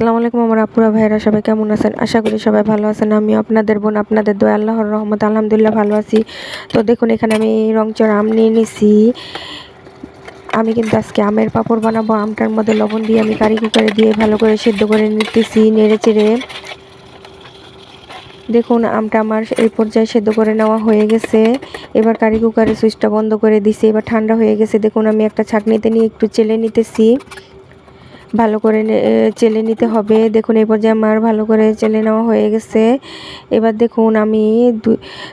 আসসালামু আলাইকুম আমার আপুরা ভাইরা সবাই কেমন আছেন? আশা করি সবাই ভালো আছেন। আমি আপনাদের বোন, আপনাদের দোয়া, আল্লাহর রহমত আলহামদুলিল্লাহ ভালো আছি। তো দেখুন, এখানে আমি রংচর আম নিয়ে নিছি। আমি কিন্তু আজকে আমের পাঁপড় বানাবো। আমটার মধ্যে লবণ দিয়ে আমি কারি কুকারে দিয়ে ভালো করে সেদ্ধ করে নিতেছি, নেড়ে চেড়ে। দেখুন, আমটা আমার এই পর্যায়ে সেদ্ধ করে নেওয়া হয়ে গেছে। এবার কারি কুকারের সুইচটা বন্ধ করে দিছি। এবার ঠান্ডা হয়ে গেছে। দেখুন, আমি একটা ছাঁকনিতে নিয়ে একটু চেলে নিতেছি। ভালো করে চেলে নিতে হবে। দেখুন, এই পর্যায়ে আমার ভালো করে চেলে নেওয়া হয়ে গেছে। এবার দেখুন, আমি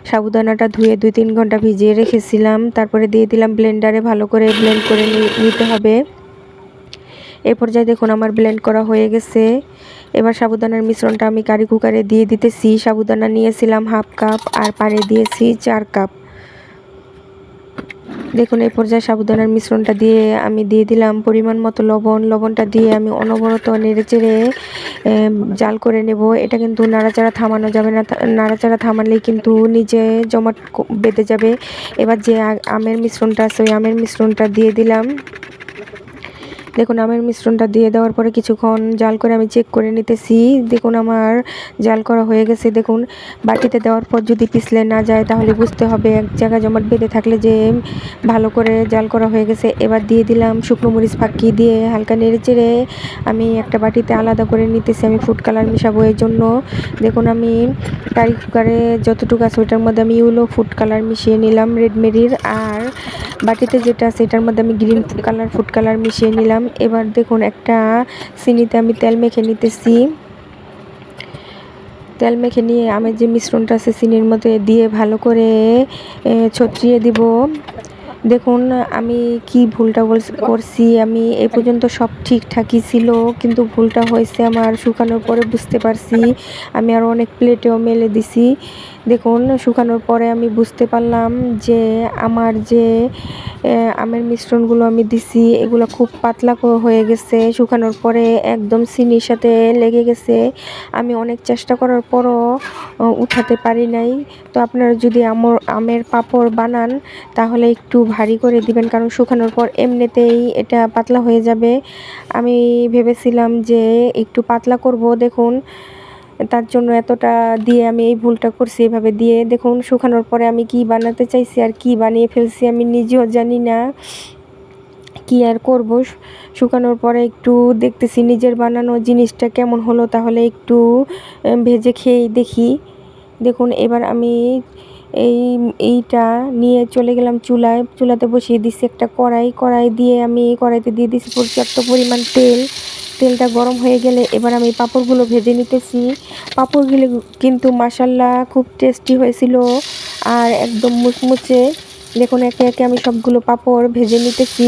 সাবুদানাটা ধুয়ে দুই তিন ঘণ্টা ভিজিয়ে রেখেছিলাম। তারপরে দিয়ে দিলাম ব্লেন্ডারে ভালো করে ব্লেন্ড করে নিতে হবে। এ পর্যায়ে দেখুন, আমার ব্লেন্ড করা হয়ে গেছে। এবার সাবুদানার মিশ্রণটা আমি কারি কুকারে দিয়ে দিতেছি। সাবুদানা নিয়েছিলাম হাফ কাপ আর পানি দিয়েছি চার কাপ। দেখুন, এই পর্যায়ে সাবুদানার মিশ্রণটা দিয়ে আমি দিয়ে দিলাম পরিমাণ মতো লবণ। লবণটা দিয়ে আমি অনবরত নেড়ে চেড়ে জাল করে নেব। এটা কিন্তু নাড়াচাড়া থামানো যাবে না। নাড়াচাড়া থামালেই কিন্তু নিজে জমাট বেঁধে যাবে। এবার যে আমের মিশ্রণটা আছে, ওই আমের মিশ্রণটা দিয়ে দিলাম। দেখুন, আমের মিশ্রণটা দিয়ে দেওয়ার পরে কিছুক্ষণ জাল করে আমি চেক করে নিতেছি। দেখুন, আমার জাল করা হয়ে গেছে। দেখুন, বাটিতে দেওয়ার পর যদি পিছলে না যায়, তাহলে বুঝতে হবে এক জায়গায় জমাট বেঁধে থাকলে যে ভালো করে জাল করা হয়ে গেছে। এবার দিয়ে দিলাম শুকনো মরিচ ফাঁকি দিয়ে হালকা নেড়ে চেড়ে আমি একটা বাটিতে আলাদা করে নিতেছি। আমি ফুড কালার মিশাবো এর জন্য। দেখুন, আমি কারি কুকারে যতটুকু আছে ওইটার মধ্যে আমি ইউলো ফুড কালার মিশিয়ে নিলাম রেডমেরির আর বাটিতে যেটা আছে, এটার মধ্যে আমি গ্রিন কালার ফুড কালার মিশিয়ে নিলাম। এবার দেখুন, একটা চিনিতে আমি তেল মেখে নিতেছি। তেল মেখে নিয়ে আমি যে মিশ্রণটা আছে, চিনির মধ্যে দিয়ে ভালো করে ছত্রিয়ে দিব। দেখুন, আমি কি ভুলটা করছি, আমি এ পর্যন্ত সব ঠিকঠাকই ছিল, কিন্তু ভুলটা হয়েছে আমার শুকানোর পরে বুঝতে পারছি। আমি আরও অনেক প্লেটেও মেলে দিছি। দেখুন, শুকানোর পরে আমি বুঝতে পারলাম যে আমার যে আমের মিশ্রণগুলো আমি দিছি, এগুলো খুব পাতলা হয়ে গেছে। শুকানোর পরে একদম চিনির সাথে লেগে গেছে। আমি অনেক চেষ্টা করার পরও উঠাতে পারি নাই। তো আপনারা যদি আমর, আমের পাঁপড় বানান, তাহলে একটু ভারী করে দিবেন, কারণ শুকানোর পর এমনিতেই এটা পাতলা হয়ে যাবে। আমি ভেবেছিলাম যে একটু পাতলা করব, দেখুন, তার জন্য এতটা দিয়ে আমি এই ভুলটা করছি এভাবে দিয়ে। দেখুন, শুকানোর পরে আমি কি বানাতে চাইছি আর কি বানিয়ে ফেলছি আমি নিজেও জানি না কি আর করব। শুকানোর পরে একটু দেখতেছি নিজের বানানো জিনিসটা কেমন হলো, তাহলে একটু ভেজে খেয়েই দেখি। দেখুন, এবার আমি এই, এইটা নিয়ে চলে গেলাম চুলায়। চুলাতে বসিয়ে দিচ্ছি একটা কড়াই। কড়াই দিয়ে আমি এই কড়াইতে দিয়ে দিচ্ছি পর্যাপ্ত পরিমাণ তেল। তেলটা গরম হয়ে গেলে এবার আমি পাঁপড়গুলো ভেজে নিতেছি। পাঁপড়গুলো কিন্তু মাসাল্লা খুব টেস্টি হয়েছিল আর একদম মুচমুচে। দেখুন, একে একে আমি সবগুলো পাঁপড় ভেজে নিতেছি।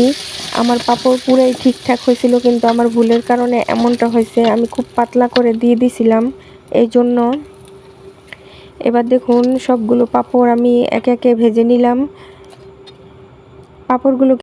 আমার পাঁপড় পুরাই ঠিকঠাক হয়েছিল কিন্তু আমার ভুলের কারণে এমনটা হয়েছে। আমি খুব পাতলা করে দিয়ে দিছিলাম। এই জন্য এবার দেখুন সবগুলো পাপড় আমি একে একে ভেজে নিলাম। পাঁপড়গুলো